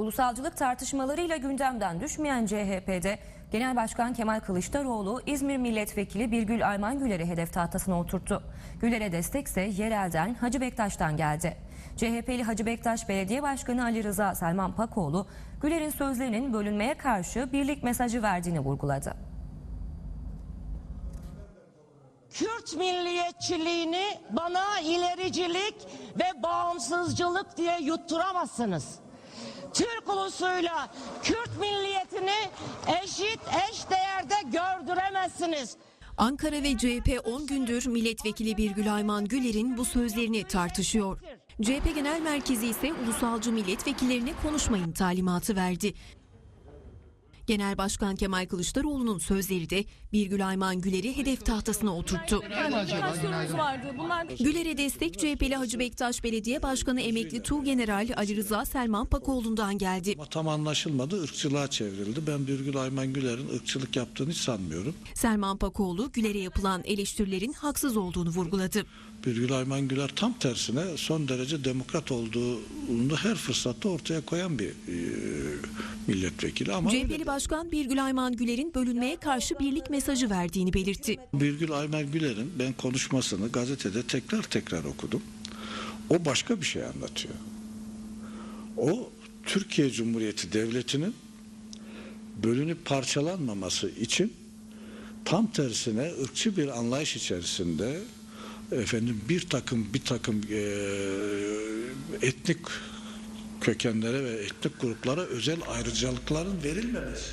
Ulusalcılık tartışmalarıyla gündemden düşmeyen CHP'de Genel Başkan Kemal Kılıçdaroğlu İzmir Milletvekili Birgül Ayman Güler'i hedef tahtasına oturttu. Güler'e destekse yerelden Hacı Bektaş'tan geldi. CHP'li Hacı Bektaş Belediye Başkanı Ali Rıza Selman Pakoğlu, Güler'in sözlerinin bölünmeye karşı birlik mesajı verdiğini vurguladı. Kürt milliyetçiliğini bana ilericilik ve bağımsızcılık diye yutturamazsınız. Türk ulusuyla Kürt milliyetini eşit eş değerde gördüremezsiniz. Ankara ve CHP 10 gündür milletvekili Birgül Ayman Güler'in bu sözlerini tartışıyor. CHP Genel Merkezi ise ulusalcı milletvekillerine konuşmayın talimatı verdi. Genel Başkan Kemal Kılıçdaroğlu'nun sözleri de Birgül Ayman Güler'i hedef tahtasına oturttu. Güler'e destek CHP'li Hacı Bektaş Belediye Başkanı emekli Tuğgeneral Ali Rıza Selman Pakoğlu'ndan geldi. Ama tam anlaşılmadı, ırkçılığa çevrildi. Ben Birgül Ayman Güler'in ırkçılık yaptığını hiç sanmıyorum. Selman Pakoğlu Güler'e yapılan eleştirilerin haksız olduğunu vurguladı. Birgül Ayman Güler tam tersine son derece demokrat olduğunu her fırsatta ortaya koyan bir e, milletvekili. Ama CHP'li Başkan Birgül Ayman Güler'in bölünmeye karşı birlik mesajı verdiğini belirtti. Birgül Ayman Güler'in ben konuşmasını gazetede tekrar tekrar okudum. O başka bir şey anlatıyor. O Türkiye Cumhuriyeti Devleti'nin bölünüp parçalanmaması için tam tersine ırkçı bir anlayış içerisinde efendim bir takım bir takım eee, etnik kökenlere ve etnik gruplara özel ayrıcalıkların verilmemesi.